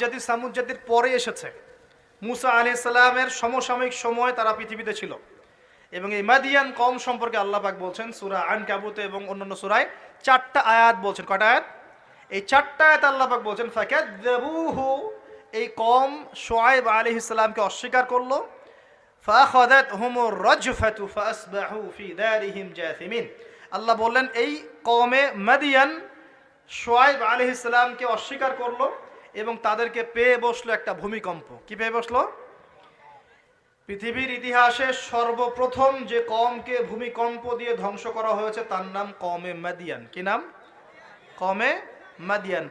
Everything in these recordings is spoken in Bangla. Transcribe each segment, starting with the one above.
জাতি সামুদ জাতির পরে এসেছে। মুসা আলি সাল্লামের সমসাময়িক সময় তারা পৃথিবীতে ছিল। এবং এই মাদিয়ান কম সম্পর্কে আল্লাহ পাক বলছেন, সুরা আন কাবুতে এবং অন্যান্য সুরায় চারটা আয়াত বলছেন। কটা আয়াত? এই চারটা আয়াত আল্লাহ পাক বলছেন ফাকাদ্দাবুহু এই কম শোয়েব আলাইহিস ইসলামকে অস্বীকার করল। আল্লাহ বললেন, এই কমে মাদিয়ান শোয়েব আলাইহিস সালামকে অস্বীকার করল। এবং তাদেরকে পেয়ে বসল একটা ভূমিকম্প। কি পেয়ে বসল? পৃথিবীর ইতিহাসে সর্বপ্রথম যে কমকে ভূমিকম্প দিয়ে ধ্বংস করা হয়েছে, তার নাম কমে মাদিয়ান। কি নাম? কমে মাদিয়ান।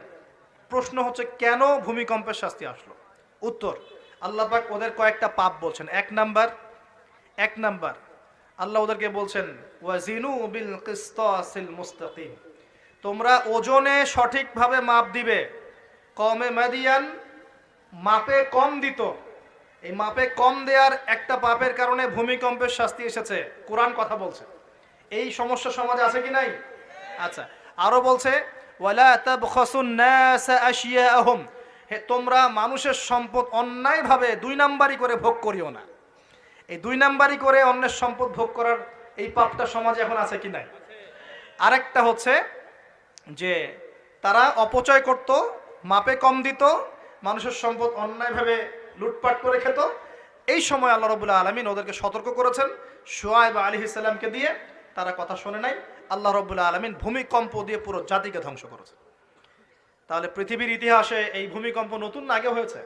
প্রশ্ন হচ্ছে, কেন ভূমিকম্পের শাস্তি আসলো? উত্তর, আল্লাহ পাক ওদের কয়েকটা পাপ বলছেন। এক নাম্বার এক নাম্বার, আল্লাহ ওদেরকে বলছেন, ওয়াজিনু বিল কিসতাসিল মুস্তাকিম। তোমরা ওজনে সঠিকভাবে মাপ দিবে। কমে মাদিয়ান, মাপে কম দিত। এই মাপে কম দেওয়ার একটা পাপের কারণে ভূমিকম্পের শাস্তি এসেছে। কোরআন কথা বলছে। এই সমস্যা সমাজে আছে কি নাই? আচ্ছা আরও বলছে হে, তোমরা মানুষের সম্পদ অন্যায়ভাবে দুই নাম্বারই করে ভোগ করিও না। এই দুই নাম্বারই করে অন্যের সম্পদ ভোগ করার এই পাপটা সমাজে এখন আছে কি নাই? আরেকটা হচ্ছে যে, তারা অপচয় করত মাপে কম দিত, মানুষের সম্পদ অন্যায়ভাবে লুটপাট করে খেত। এই সময় আল্লাহ রবুল্লাহ আলমিন ওদেরকে সতর্ক করেছেন। সোয়াইব আলী ইসলামকে দিয়ে তারা কথা শোনে নাই। আল্লাহ রবুল্লাহ আলমিন ভূমিকম্প দিয়ে পুরো জাতিকে ধ্বংস করেছে তাহলে পৃথিবীর ইতিহাসে এই ভূমিকম্প নতুন আগে হয়েছে?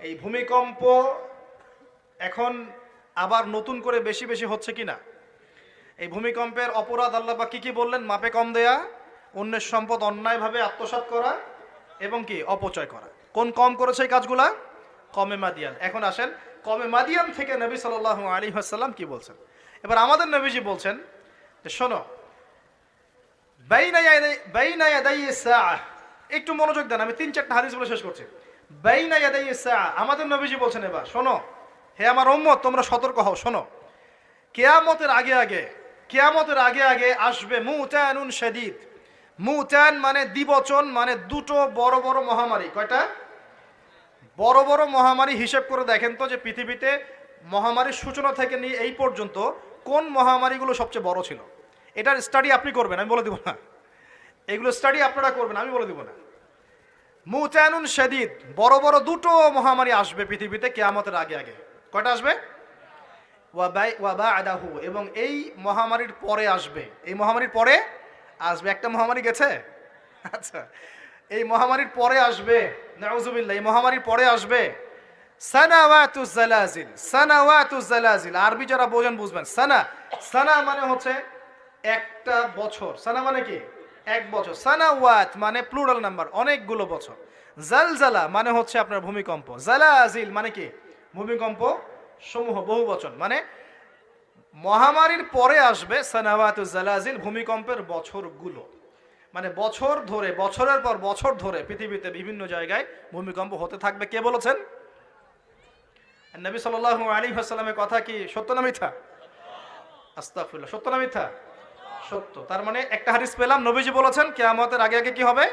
এই ভূমিকম্প এখন আবার নতুন করে বেশি বেশি হচ্ছে কি না এই ভূমিকম্পের অপরাধ আল্লাহ বা কি কি বললেন? মাপে কম দেয়া, অন্যের সম্পদ অন্যায়ভাবে আত্মসাৎ করা এবং কি? অপচয় করা। কোন কম করেছে এই কাজগুলা? কমে মাদিয়ান। এখন আসেন, কমে মাদিয়ান থেকে নবী সাল আলী আসাল্লাম কি বলছেন? এবার আমাদের নবীজি বলছেন যে, শোনো। একটু মনোযোগ দেন, আমি তিন চারটা হাদিস বলে শেষ করছি। আমাদের নবীজি বলছেন এবার, শোনো, হে আমার উম্মত, তোমরা সতর্ক হও, শোনো। কেয়ামতের আগে আগে, কেয়ামতের আগে আগে আসবে মুতানুন শাদীদ। মুতান মানে দিবচন মানে দুটো বড় বড় মহামারী। কয়টা? বড় বড় মহামারী হিসেব করে দেখেন তো যে পৃথিবীতে মহামারীর সূচনা থেকে নিয়ে এই পর্যন্ত কোন মহামারীগুলো সবচেয়ে বড় ছিল? এটার স্টাডি আপনি করবেন, আমি বলে দিব না। এগুলো স্টাডি আপনারা করবেন, আমি বলে দিব না। মুতানুন শাদীদ, বড় বড় দুটো মহামারী আসবে পৃথিবীতে কেয়ামতের আগে আগে। কয়টা আসবে? ওয়াবাই ওয়াবা আদাহু এবং এই মহামারীর পরে আসবে। এই মহামারীর পরে আসবে, একটা মহামারী গেছে? আচ্ছা এই মহামারীর পরে আসবে, নাউজুবিল্লাহ, এই মহামারীর পরে আসবে। সানাওয়াতু জালাজিল সানাওয়াতু জালাজিল। আরবি যারা বোঝেন বুঝবেন। সানা সানা মানে হচ্ছে একটা বছর। সানা মানে কি? এক বছর। সানাওয়াত মানে প্লুরাল নাম্বার অনেকগুলো বছর। জালজালা মানে হচ্ছে আপনার ভূমিকম্প। জালাজিল মানে কি? ভূমিকম্প সমূহ, বহু বচন। মানে মহামারীর পরে আসবে সানাওয়াতু জালাজিল ভূমিকম্পের বছরগুলো। মানে বছর ধরে, বছরের পর বছর ধরে পৃথিবীতে বিভিন্ন জায়গায় ভূমিকম্প হতে থাকবে। কে বলেছেন? নবী সাল্লাল্লাহু আলাইহি ওয়াসাল্লামের কথা কি সত্য না মিথ্যা? আস্তাগফিরুল্লাহ। সত্য না মিথ্যা? সত্য। তার মানে একটা হাদিস পেলাম, নবীজি বলেছেন, কিয়ামতের আগে আগে কি হবে?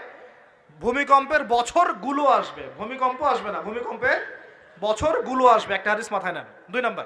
ভূমিকম্পের বছরগুলো আসবে। ভূমিকম্প আসবে না, ভূমিকম্পের বছরগুলো আসবে। একটা হাদিস মাথায় নেন। দুই নাম্বার।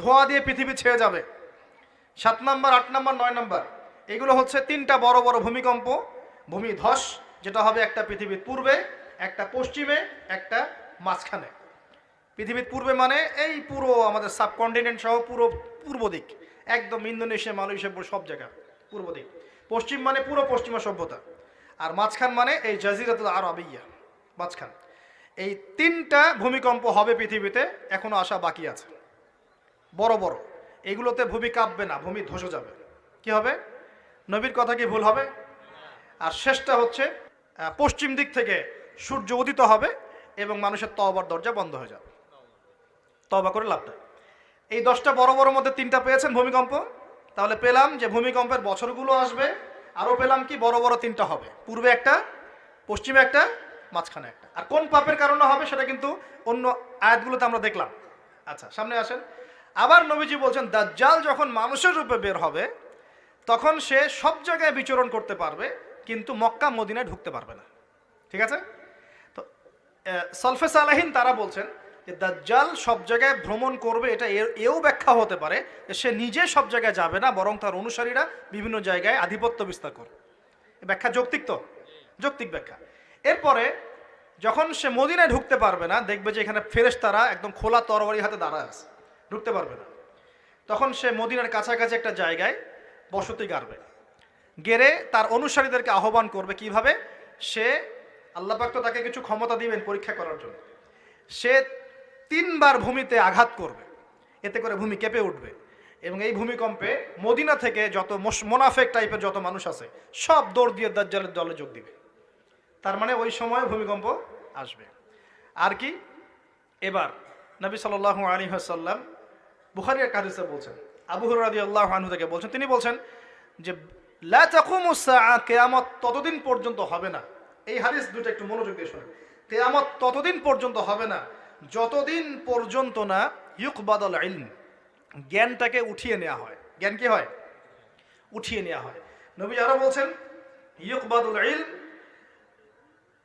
ধোঁয়া দিয়ে পৃথিবী ছেয়ে যাবে। সাত নম্বর, আট নম্বর, নয় নম্বর, এগুলো হচ্ছে তিনটা বড় বড় ভূমিকম্প, ভূমি ধস, যেটা হবে একটা পৃথিবীর পূর্বে, একটা পশ্চিমে, একটা মাঝখানে। পৃথিবীর পূর্বে মানে এই পুরো আমাদের সাবকন্টিনেন্ট সহ পুরো পূর্ব দিক। একদম ইন্দোনেশিয়া, মালয়েশিয়া সব জায়গা, পূর্ব দিক। পশ্চিম মানে পুরো পশ্চিমা সভ্যতা। আর মাঝখান মানে এই জাজিরাতুল আরবিয়া, মাঝখান। এই তিনটা ভূমিকম্প হবে পৃথিবীতে, এখনও আসা বাকি আছে। বড় বড়। এগুলোতে ভূমি কাঁপবে না, ভূমি ধসে যাবে। কি হবে? নবীর কথা কি ভুল হবে? আর শেষটা হচ্ছে পশ্চিম দিক থেকে সূর্য উদিত হবে এবং মানুষের তবার দরজা বন্ধ হয়ে যাবে। তবা করে লাভ এই দশটা বড় বড় মধ্যে তিনটা পেয়েছেন ভূমিকম্প। তাহলে পেলাম যে ভূমিকম্পের বছরগুলো আসবে, আরও পেলাম কি বড় বড় তিনটা হবে। পূর্বে একটা, পশ্চিমে একটা, মাঝখানে একটা। আর কোন পাপের কারণে হবে সেটা কিন্তু অন্য আয়াতগুলোতে আমরা দেখলাম। আচ্ছা সামনে আসেন। আবার নবীজি বলছেন, দাজ্জাল যখন মানুষের রূপে বের হবে, তখন সে সব জায়গায় বিচরণ করতে পারবে, কিন্তু মক্কা, মদিনায় ঢুকতে পারবে না। ঠিক আছে? তো সলফে সালাহিন তারা বলছেন যে, দাজ্জাল সব জায়গায় ভ্রমণ করবে, এটা এও ব্যাখ্যা হতে পারে যে, সে নিজে সব জায়গায় যাবে না, বরং তার অনুসারীরা বিভিন্ন জায়গায় আধিপত্য বিস্তার করবে ব্যাখ্যা যৌক্তিক তো? যৌক্তিক ব্যাখ্যা। এরপরে যখন সে মদিনায় ঢুকতে পারবে না, দেখবে যে, এখানে ফেরেশতারা একদম খোলা তরবারি হাতে দাঁড়ায় আছে। ঢুকতে পারবে না। তখন সে মদিনার কাছাকাছি একটা জায়গায় বসতি গাড়বে। গেড়ে তার অনুসারীদেরকে আহ্বান করবে কীভাবে? সে আল্লাহ পাক তো তাকে কিছু ক্ষমতা দিবেন পরীক্ষা করার জন্য। সে তিনবার ভূমিতে আঘাত করবে। এতে করে ভূমি কেঁপে উঠবে এবং এই ভূমিকম্পে মদিনা থেকে যত মোনাফেক টাইপের যত মানুষ আছে, সব দৌড় দিয়ে দাজ্জালের দলে যোগ দিবে। তার মানে ওই সময় ভূমিকম্প আসবে। আর কি? এবার নবী সাল আলী হাসাল্লাম বুখারি এক হাদিসে বলছেন, আবু হুরাদি আল্লাহ আনহু থেকে বলছেন, তিনি বলছেন যে কিয়ামত ততদিন পর্যন্ত হবে না। এই হাদিস দুটো একটু মনোযোগ দিয়ে শুনুন। কিয়ামত ততদিন পর্যন্ত হবে না, যতদিন পর্যন্ত না ইউকবাদল ইলম, জ্ঞানটাকে উঠিয়ে নেওয়া হয়। জ্ঞান কি হয়? উঠিয়ে নেওয়া হয়। নবী আরও বলছেন, ইউকবাদুল ইলম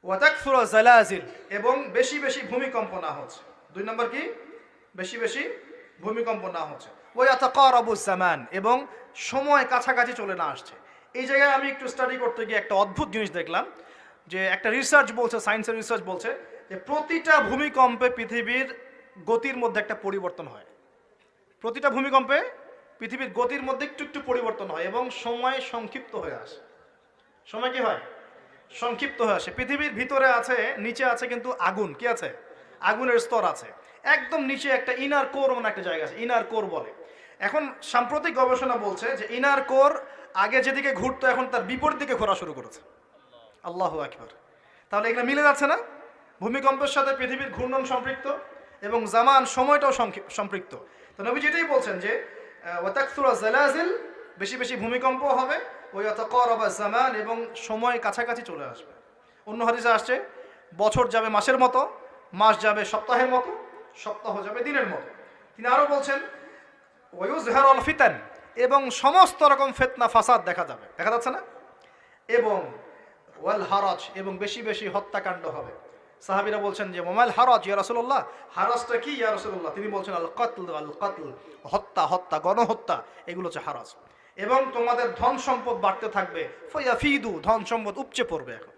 ওয়াতাকফুরা জালাজিল, এবং বেশি বেশি ভূমিকম্প না হচ্ছে দুই নম্বর কি? বেশি বেশি ভূমিকম্প না হচ্ছে। ওই আতাকারাবু জামান, এবং সময় কাছাকাছি চলে না আসছে। এই জায়গায় আমি একটু স্টাডি করতে গিয়ে একটা অদ্ভুত জিনিস দেখলাম, যে একটা রিসার্চ বলছে সায়েন্সের রিসার্চ বলছে, যে প্রতিটা ভূমিকম্পে পৃথিবীর গতির মধ্যে একটা পরিবর্তন হয়। প্রতিটা ভূমিকম্পে পৃথিবীর গতির মধ্যে একটু একটু পরিবর্তন হয়, এবং সময় সংক্ষিপ্ত হয়ে আসে। সময় কি হয়? সংক্ষিপ্ত হয়ে আসে। পৃথিবীর ভিতরে আছে, নিচে আছে কিন্তু আগুন। কি আছে? আগুনের স্তর আছে। একদম নিচে একটা ইনার কোর মানে একটা জায়গা আছে ইনার কোর বলে। এখন সাম্প্রতিক গবেষণা বলছে যে ইনার কোর আগে যেদিকে ঘুরতো, এখন তার বিপরীত দিকে ঘোরা শুরু করেছে। আল্লাহ আকবার। তাহলে এগুলো মিলে যাচ্ছে না? ভূমিকম্পের সাথে পৃথিবীর ঘূর্ণন সম্পৃক্ত এবং জামান সময়টাও সম্পৃক্ত। তো নবী যেটাই বলছেন যে ওয়াতাকসুরা জালাজিল বেশি বেশি ভূমিকম্প হবে ওই অতকরবা জামান এবং সময় কাছাকাছি চলে আসবে। অন্য হাদিসে আসছে, বছর যাবে মাসের মতো, মাস যাবে সপ্তাহের মতো সপ্তাহ যাবে দিনের মতো। তিনি আরও বলছেন ওয়ুজহার অল ফিতান এবং সমস্ত রকম ফেতনা, ফাসাদ দেখা যাবে। দেখা যাচ্ছে না? এবং ওয়াল হারাজ এবং বেশি বেশি হত্যাকাণ্ড হবে। সাহাবিরা বলছেন যে মোমাইল হারাজ, ইয়া রাসূলুল্লাহ? হারাজটা কি, ইয়া রাসূলুল্লাহ? তিনি বলছেন, আল কতল আল কতল, হত্যা হত্যা, গণহত্যা, এগুলো হচ্ছে হারাজ। এবং তোমাদের ধন সম্পদ বাড়তে থাকবে। ফিদু ধন সম্পদ উপচে পড়বে এখন।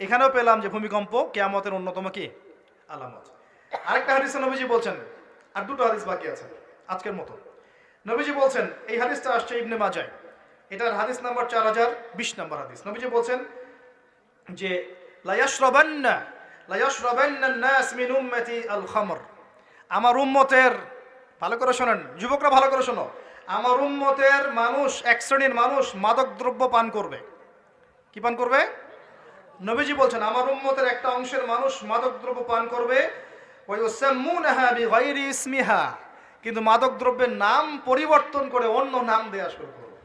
এখানেও পেলাম যে, ভূমিকম্প কেয়ামতের অন্যতম কি? আলামত। আরেকটা হাদিসে নবীজি বলছেন, আর দুটো হাদিস বাকি আছে, আজকের মতো। নবীজি বলছেন, এই হাদিসটা আসছে ইবনে মাজায় এটার হাদিস নাম্বার চার হাজার বিশ নম্বর হাদিস। নবীজি বলছেন যে, লায়াশরাবান্না লায়াশরাবান্না নাস মিন উম্মতি আল খামর। আমার উম্মতের, ভালো করে শোনেন, যুবকরা ভালো করে শোনো। আমার উম্মতের মানুষ, এক শ্রেণির মানুষ মাদক দ্রব্য পান করবে। কি পান করবে? নবীজি বলছেন, আমার উম্মতের একটা অংশের মানুষ মাদক দ্রব্য পান করবে ইসমিহা কিন্তু মাদক দ্রব্যের নাম পরিবর্তন করে অন্য নাম দেয়া শুরু করবে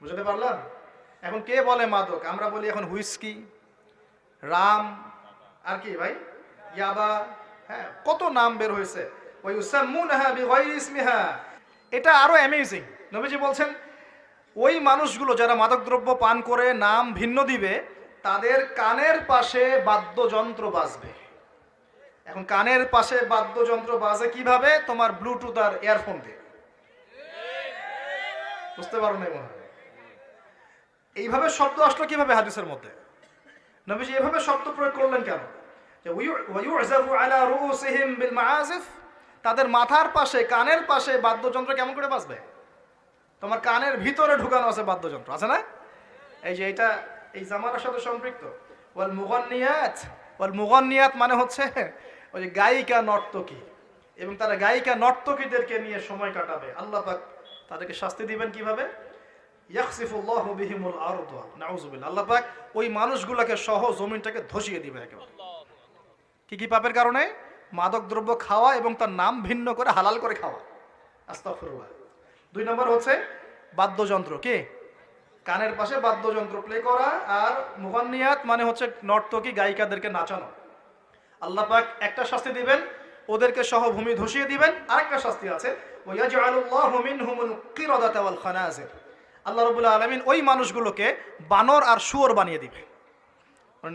বুঝতে পারলাম? এখন কে বলে মাদক? আমরা বলি এখন হুইস্কি, রাম, আর কি ভাই? ইয়াবা হ্যাঁ কত নাম বের হয়েছে? ওই উসাম্মুনাহা ইসমিহা এটা আরও অ্যামেজিং নবীজি বলছেন, ওই মানুষগুলো যারা মাদকদ্রব্য পান করে, নাম ভিন্ন দিবে, তাদের কানের পাশে বাদ্যযন্ত্র বাজবে। এখন কানের পাশে বাদ্যযন্ত্র বাজে কীভাবে? তোমার ব্লুটুথ আর ইয়ারফোন দিয়ে। বুঝতে পারো না মনে এইভাবে শব্দ আসলো কীভাবে হাদিসের মধ্যে? নবীজি এভাবে শব্দ প্রয়োগ করলেন কেন? তাদের মাথার পাশে, কানের পাশে বাদ্যযন্ত্র কেমন করে বাজবে? তোমার কানের ভিতরে ঢুকানো আছে বাদ্যযন্ত্র, আছে না? এই যে এটা এই জামানার সাথে সম্পৃক্ত। ওয়াল মুগন্নিয়াত। ওয়াল মুগন্নিয়াত মানে হচ্ছে ওই যে গায়িকা নর্তকী। এবং তারা গায়িকা নর্তকীদেরকে নিয়ে সময় কাটাবে। আল্লাহ পাক তাদেরকে শাস্তি দিবেন কীভাবে? ইয়াখসিফুল্লাহু বিহিমুল আরদ। নাউজুবিল্লাহ আল্লাহ পাক ওই মানুষগুলোকে সহ জমিনটাকে ধসিয়ে দিবে একেবারে। কি কি পাপের কারণে? মাদক দ্রব্য খাওয়া এবং তার নাম ভিন্ন করে হালাল করে খাওয়া। আস্তাগফিরুল্লাহ। দুই নম্বর হচ্ছে বাদ্যযন্ত্র। কি? কানের পাশে বাদ্যযন্ত্র প্লে করা আর মুগান্নিয়াত মানে হচ্ছে নর্তকী গায়িকাদেরকে নাচানো। আল্লাহ পাক একটা শাস্তি দিবেন, ওদেরকে সহ ভূমি ধসিয়ে দিবেন। আরেকটা শাস্তি আছে আল্লাহ রাব্বুল আলামিন ওই মানুষগুলোকে বানর আর শুয়োর বানিয়ে দিবে।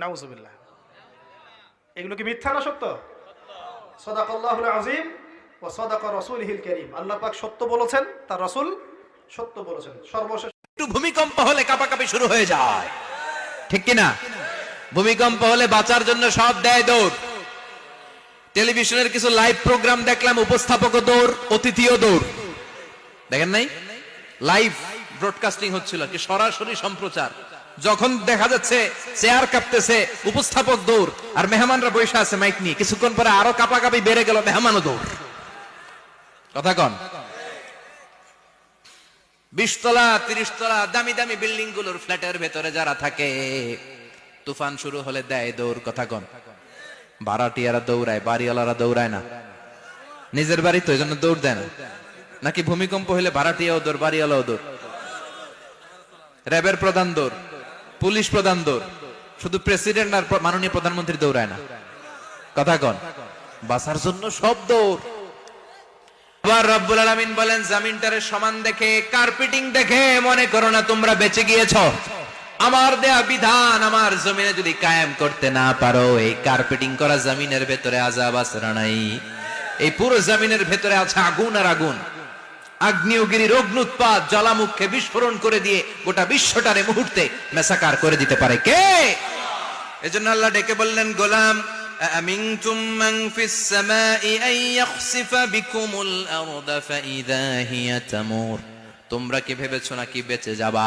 নাউজুবিল্লাহ। এগুলো কি মিথ্যা না সত্য? সদাকাল্লাহুল আজিম ও সদাকা রাসূলিহিল কারীম। আল্লাহ পাক সত্য বলেছেন, তার রসুল সত্য বলেছেন। সর্বশেষ একটু ভূমিকম্প হলে কাঁপাকাঁপি শুরু হয়ে যায়। ঠিক কিনা? ভূমিকম্প হলে বাঁচার জন্য সব দেয় দৌড়। টেলিভিশনের কিছু লাইভ প্রোগ্রাম দেখলাম, উপস্থাপক দৌড়, অতিথিও দৌড়। দেখেন নাই? লাইভ ব্রডকাস্টিং হচ্ছিল কি, সরাসরি সম্প্রচার। যখন দেখা যাচ্ছে চেয়ার কাঁপতেছে, উপস্থাপক দৌড়, আর মেহমানরা বসে আছে মাইক নিয়ে, কিছুক্ষণ পরে আরও কাঁপাকাঁপি বেড়ে গেল মেহমানও দৌড়। কথা কন। বিশ তলা তিরিশ তলা দামি দামি বিল্ডিংগুলোর ফ্ল্যাটের ভেতরে যারা থাকে, তুফান শুরু হলে দেয় দৌড়, কথা কন। ভাড়াটিয়ারা দৌড়ায়, বাড়িওয়ালারা দৌড়ায় না। নিজের বাড়ি তো এই জন্য দৌড় দেয় না। নাকি ভূমিকম্প হলে ভাড়াটিয়াও দৌড়, বাড়িওয়ালাও দৌড়? র্যাবের প্রধান দৌড়, পুলিশ প্রধান দৌড়, শুধু প্রেসিডেন্ট আর মাননীয় প্রধানমন্ত্রী দৌড়ায় না। কথা কন। বাঁচার জন্য সব দৌড়। আবার রব্বুল আলামিন বলেন, জামিনটারে সমান দেখে, কার্পেটিং দেখে মনে করো না তোমরা বেঁচে গিয়েছো। আমার দেয়া বিধান আমার জমিনে যদি কায়েম করতে না পারো এই কার্পেটিং করা জমিনের ভেতরে আজাব আছে না নাই এই পুরো জমিনের ভেতরে আছে আগুন আর আগুন আগ্নেয়গিরির অগ্নুৎপাত জ্বালামুখে বিস্ফোরণ করে দিয়ে গোটা বিশ্বটারে মুহূর্তে মেসাকার করে দিতে পারে কে এজন্য আল্লাহ ডেকে বললেন গোলাম أأمنتم من في السماء أن يخسف بكم الأرض فإذا هي تمور তোমরা কি ভেবেছো নাকি বেঁচে যাবা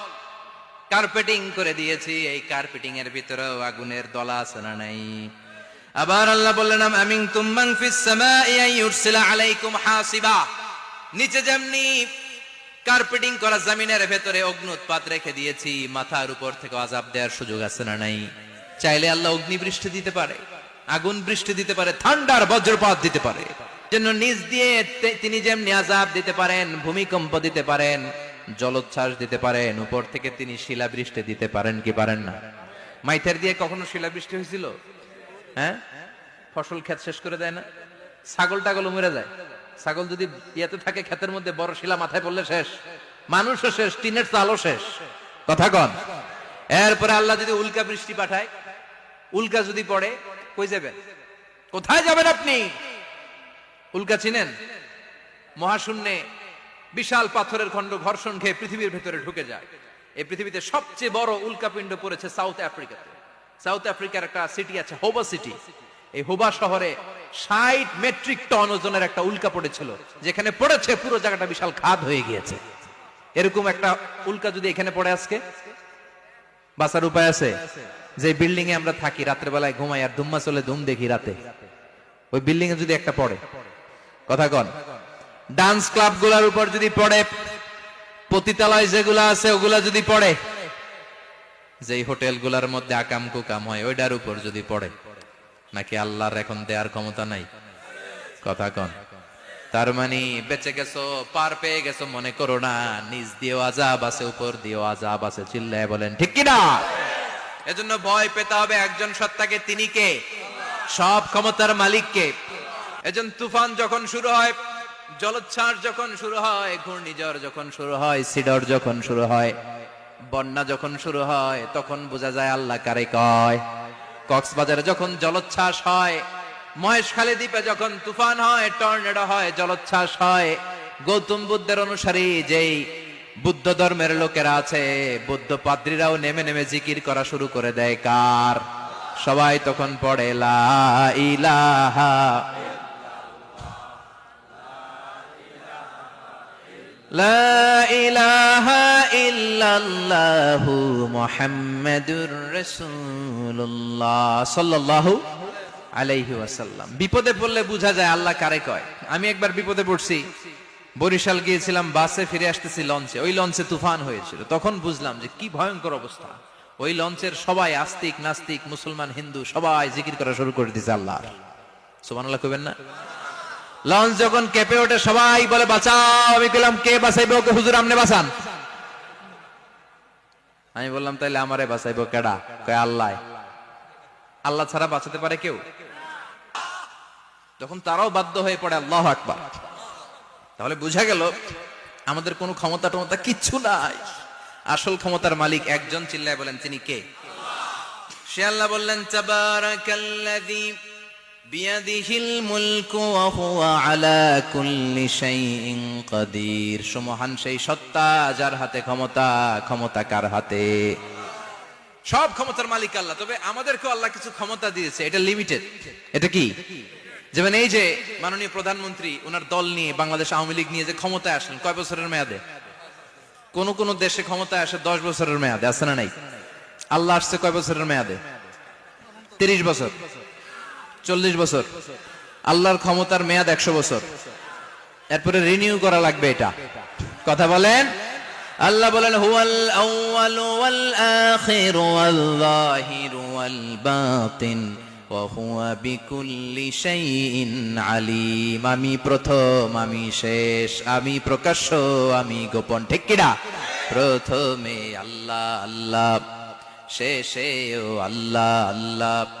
কার্পেটিং করে দিয়েছি, এই কার্পেটিং এর ভিতরেও আগুনের দলা আছে না নাই? আবার আল্লাহ বললেন আমিন তুম্মান ফিস সামাই আন ইউরসিলা আলাইকুম হাসিবা। নিচে যেমনি কার্পেটিং করা জমিনের ভেতরে অগ্নুৎপাত রেখে দিয়েছি, মাথার উপর থেকে আজাব দেওয়ার সুযোগ আছে না নাই? চাইলে আল্লাহ অগ্নি বৃষ্টি দিতে পারে, আগুন বৃষ্টি দিতে পারে, ঠান্ডার বজ্রপাত দিতে পারে। জন্য নিজ দিয়ে তিনি যেমনি আজাব দিতে পারেন, ভূমিকম্প দিতে পারেন জলোচ্ছ্বাস দিতে পারেন, উপর থেকে তিনি শিলাবৃষ্টি দিতে পারেন কি পারেন না? মাইথার দিয়ে কখনো শিলাবৃষ্টি হয়েছিল? হ্যাঁ? ফসল ক্ষেত শেষ করে দেয় না? ছাগল টাগল মরে যায়। ছাগল যদি ইয়েতে থাকে, ক্ষেতের মধ্যে বড় শিলা মাথায় পড়লে শেষ। মানুষও শেষ, টিনের চালও শেষ। কথা কন। এরপরে আল্লাহ যদি উল্কা বৃষ্টি পাঠায়, উল্কা যদি পড়ে, কই যাবেন? কোথায় যাবেন আপনি? উল্কা চিনেন? মহাশূন্যে বিশাল পাথরের খণ্ড ঘর্ষণ খেয়ে পৃথিবীর ভেতরে ঢুকে যায়। এই পৃথিবীতে সবচেয়ে বড় উল্কাপিণ্ড পড়েছে সাউথ আফ্রিকাতে। সাউথ আফ্রিকার একটা সিটি আছে হোবা সিটি এই হোবা শহরে ষাট মেট্রিক টন ওজনের একটা উল্কা পড়েছিল, যেখানে পড়েছে পুরো জায়গাটা বিশাল খাদ হয়ে গিয়েছে। এরকম একটা উল্কা যদি এখানে পড়ে আজকে? বাঁচার উপায় আছে? যে বিল্ডিং এ আমরা থাকি রাত্রে বেলায় ঘুমাই আর ধুম্মা চলে ধুম দেখি রাতে। ওই বিল্ডিং এ যদি একটা পড়ে, কথা কন। ডান্স ক্লাবগুলার উপর যদি পড়ে, পতিতালয় যেগুলা আছে, ওগুলা যদি পড়ে, যেই হোটেলগুলার মধ্যে আকাম কুকাম হয়, ওইটার উপর যদি পড়ে, নাকি আল্লাহর এখন দেয়ার ক্ষমতা নাই? কথা কন। তার মানে বেঁচে গেছো, পার পেয়ে গেছো, মনে করো না নিজ দিয়েও আজাব আছে, উপর দিয়েও আজাব আছে, চিল্লায় বলেন, ঠিক কিনা? এজন্য ভয় পেতে হবে একজন সত্তাকে, তিনি কে? সব ক্ষমতার মালিককে। এজন তুফান যখন শুরু হয় জলোচ্ছ্বাস যখন শুরু হয়, ঘূর্ণিঝড় যখন শুরু হয়, সিডর যখন শুরু হয়, বন্যা যখন শুরু হয়, তখন বোঝা যায় আল্লাহ কারে কয়। কক্সবাজারে যখন জলোচ্ছ্বাস হয়, মহেশখালী দ্বীপে যখন তুফান হয়, টর্নেডো হয়, জলোচ্ছ্বাস হয়, গৌতম বুদ্ধের অনুসারী যেই বুদ্ধ ধর্মের লোকেরা আছে, বুদ্ধ পাদ্রীরাও নেমে নেমে জিকির করা শুরু করে দেয়। কার? সবাই তখন পড়ে, লা ইলাহা বিপদে পড়লে বোঝা যায় আল্লাহ কারে কয়। আমি একবার বিপদে পড়ছি। বরিশাল গিয়েছিলাম, বাসে ফিরে আসতেছি লঞ্চে। ওই লঞ্চে তুফান হয়েছিল। তখন বুঝলাম যে কি ভয়ঙ্কর অবস্থা। ওই লঞ্চের সবাই আস্তিক, নাস্তিক, মুসলমান, হিন্দু সবাই জিকির করা শুরু করে দিয়েছে আল্লাহ সুবহানাল্লাহ কইবেন না? লঞ্চ যখন কেঁপে ওঠে, সবাই বলে, বাঁচাও। আমি কইলাম, কে বাঁচাইবে? ওকে হুজুর আমনে বাঁচান? আমি বললাম, তাইলে আমারে বাঁচাইবো কেডা? কয়, আল্লাহ। আল্লাহ ছাড়া বাঁচাতে পারে কেউ? তখন তারাও বাধ্য হয়ে পড়ে, আল্লাহ আকবার। তাহলে বুঝা গেল, আমাদের কোনো ক্ষমতা টমতা কিচ্ছু নাই। আসল ক্ষমতার মালিক একজন, চিল্লায় বলেন, তিনি কে? সে আল্লাহ বললেন, তাবারাকাল্লাযী সেই সত্তা যার হাতে ক্ষমতা ক্ষমতা কার হাতে? সব ক্ষমতার মালিক আল্লাহ, তবে আমাদেরকেও আল্লাহ কিছু ক্ষমতা দিয়েছে, এটা লিমিটেড এটা কি? যেমন এই যে মাননীয় প্রধানমন্ত্রী ওনার দল নিয়ে বাংলাদেশ আওয়ামী লীগ নিয়ে যে ক্ষমতায় আসলেন, কয় বছরের মেয়াদে? কোন কোন দেশে ক্ষমতায় আসে দশ বছরের মেয়াদে, আছে না নাই? আল্লাহ আসছে কয় বছরের মেয়াদে? তিরিশ বছর। চল্লিশ বছর। আল্লাহর ক্ষমতার মেয়াদ একশো বছর। এরপরে রিনিউ করা লাগবে এটা। কথা বলেন? আল্লাহ বলেন, হুয়াল আউয়াল ওয়াল আখির ওয়াল যাহির ওয়াল বাতিন আমি প্রথম, আমি শেষ, আমি প্রকাশ্য, আমি গোপন। ঠিক কিনা? প্রথমে আল্লাহ আল্লাহ, শেষেও আল্লাহ আল্লাহ।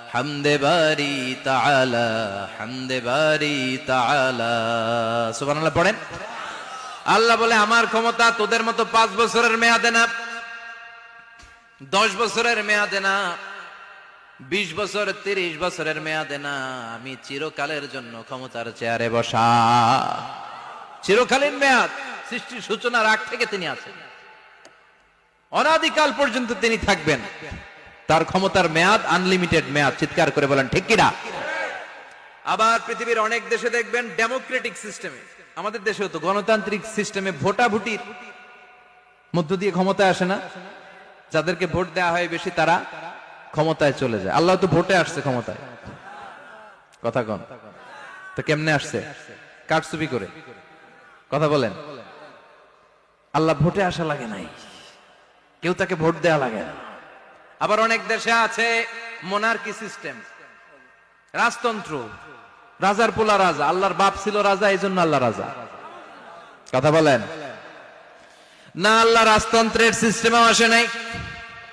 হামদে বারি তাআলা, হামদে বারি তাআলা। সুবহানাল্লাহ, পড়েন। আল্লাহ বলে, আমার ক্ষমতা তোদের মতো পাঁচ বছরের মেয়াদে না, দশ বছরের মেয়াদে না, বিশ বছর, তিরিশ বছরের মেয়াদে না। আমি চিরকালের জন্য ক্ষমতার চেয়ারে বসা। চিরকালীন মেয়াদ সৃষ্টির সূচনার আগ থেকে তিনি আছেন। অনাদিকাল পর্যন্ত তিনি থাকবেন। তার ক্ষমতার মেয়াদ আনলিমিটেড মেয়াদ, চিৎকার করে বলেন, ঠিক কিনা? আবার পৃথিবীর অনেক দেশে দেখবেন ডেমোক্রেটিক সিস্টেমে আমাদের দেশেও তো গণতান্ত্রিক সিস্টেমে ভোটাভুটির মধ্য দিয়ে ক্ষমতায় আসে না। যাদেরকে ভোট দেওয়া হয় বেশি, তারা ক্ষমতায় চলে যায়। আল্লাহ তো ভোটে আসছে ক্ষমতায়। কথা কন। তো কেমনে আসছে? কারচুপি করে। কথা বলেন। আল্লাহ ভোটে আসা লাগে নাই। কেউ তাকে ভোট দেয়া লাগে না। আবার অনেক দেশে আছে মোনার্কি সিস্টেম রাজতন্ত্র, রাজার পোলা রাজা, আল্লাহর বাপ ছিল রাজা এই জন্য আল্লাহ রাজা। কথা বলেন? না, আল্লাহ রাজতন্ত্রের সিস্টেমও আসে নাই।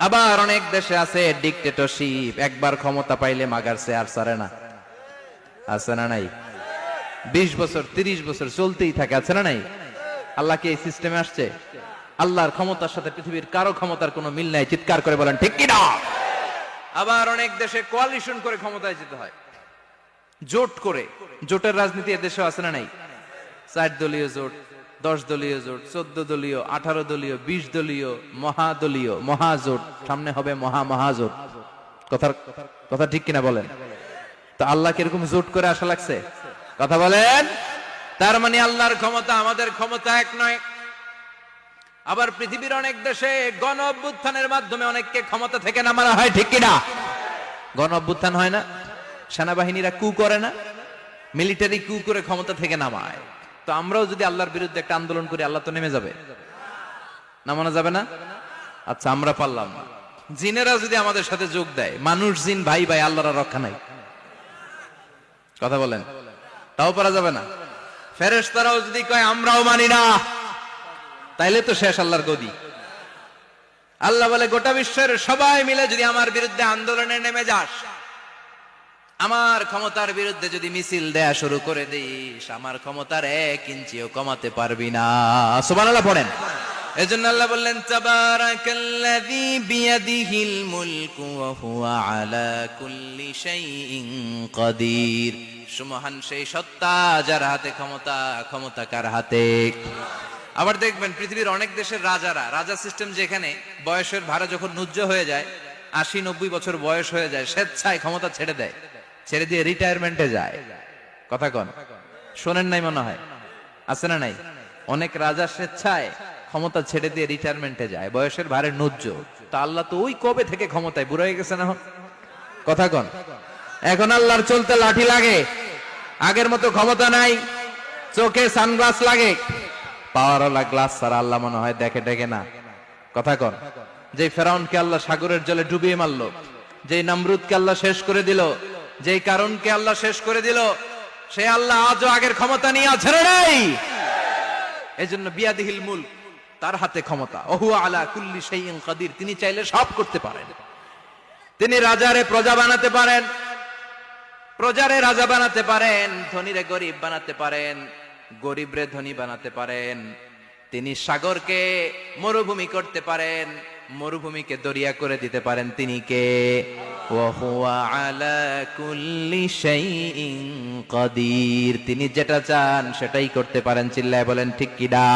আবার অনেক দেশে আছে ডিকটেটরশিপ একবার ক্ষমতা পাইলে মাগারছে আর সারে না। আছে না নাই? বিশ বছর, তিরিশ বছর চলতেই থাকে, আছে না নাই? আল্লাহ কি এই সিস্টেমে আসছে? আল্লাহর ক্ষমতার সাথে পৃথিবীর কারও ক্ষমতার কোনো মিল নাই। চিৎকার করে বলেন, ঠিক কিনা? আবার অনেক দেশে কোয়ালিশন করে ক্ষমতায় যেতে হয়। জোট করে। জোটের রাজনীতি এদেশে আছে না নাই? চার দলীয় জোট, দশ দলীয় জোট, চোদ্দ দলীয়, আঠারো দলীয়, বিশ দলীয়, মহাদলীয়, মহাজোট, সামনে হবে মহা মহাজোট। কথার, কথা ঠিক কিনা বলেন? তো আল্লাহ কীরকম জোট করে আসা লাগছে? কথা বলেন? তার মানে আল্লাহর ক্ষমতা আমাদের ক্ষমতা এক নয়। আবার পৃথিবীর অনেক দেশে গণ অভ্যুত্থানের মাধ্যমে অনেককে ক্ষমতা থেকে নামানো হয়, ঠিক কিনা? গণ অভ্যুত্থান হয় না। সেনাবাহিনীরা কু করে না, মিলিটারি কু করে ক্ষমতা থেকে নামায়। তো আমরাও যদি আল্লাহর বিরুদ্ধে একটা আন্দোলন করি, আল্লাহ তো নেমে যাবে। নামানো যাবে না? আচ্ছা আমরা পারলাম। জিনেরা যদি আমাদের সাথে যোগ দেয়, মানুষ, জিন, ভাই ভাই, আল্লাহর রক্ষা নাই। কথা বলেন। তাও পারা যাবে না। ফেরেশতারাও যদি কয়, আমরাও মানি না। তাইলে তো শেষ আল্লাহর গদি। আল্লাহ বলে, গোটা বিশ্বের সবাই মিলে যদি আমার বিরুদ্ধে আন্দোলনে নেমে যাস, আমার ক্ষমতার বিরুদ্ধে যদি মিছিল দেয়া শুরু করে দিস, আমার ক্ষমতার এক ইঞ্চিও কমাতে পারবি না। সুবহানাল্লাহ পড়েন। এজন্য আল্লাহ বললেন, তাবারাকাল্লাযী বিয়াদিহিল মুলকু ওয়া হুয়া আলা কুল্লি শাইইন কাদির। সুমহান সেই সত্তা যার হাতে ক্ষমতা ক্ষমতা কার হাতে? আবার দেখবেন পৃথিবীর অনেক দেশের রাজারা, রাজা সিস্টেম যেখানে বয়সের ভাড়া যখন নুজ্জ হয়ে যায়, আশি, নব্বই বছর বয়স হয়ে যায়, স্বেচ্ছায় ক্ষমতা ছেড়ে দেয়, ছেড়ে দিয়ে রিটায়ারমেন্টে যায়। কথা কন, শোনেন নাই মনে হয়? আছে না নাই? অনেক রাজা স্বেচ্ছায় ক্ষমতা ছেড়ে দিয়ে রিটায়ারমেন্টে যায়, বয়সের ভারে নুজ্জ তা আল্লাহ তো ওই কবে থেকে ক্ষমতায়? বুড়ো হয়ে গেছে না কথা কন, এখন আল্লাহর চলতে লাঠি লাগে, আগের মতো ক্ষমতা নাই, চোখে সানগ্লাস লাগে। পাওয়ারওয়ালা গ্লাস ছাড়া আল্লাহ মনে হয় দেখে দেখে না। কথা কন। যে ফেরাউনকে আল্লাহ সাগরের জলে ডুবিয়ে মারলো, যেই নামরুদকে আল্লাহ শেষ করে দিল, যেই কারণকে আল্লাহ শেষ করে দিল, সে আল্লাহ আজও আগের ক্ষমতা নিয়ে আছে নাই। এই জন্য বিয়াদিহিল মুল তার হাতে ক্ষমতা। ওহু আলা কুল্লি শাইইন কাদির, তিনি চাইলে সব করতে পারেন। তিনি রাজারে প্রজা বানাতে পারেন, প্রজারে রাজা বানাতে পারেন, ধনীরে গরিব বানাতে পারেন। গরিবরে ধনী বানাতে পারেন। তিনি সাগরকে মরুভূমি করতে পারেন। মরুভূমিকে দরিয়া করে দিতে পারেন তিনি কে? তিনি যেটা চান সেটাই করতে পারেন। চিল্লায় বলেন, ঠিক কিনা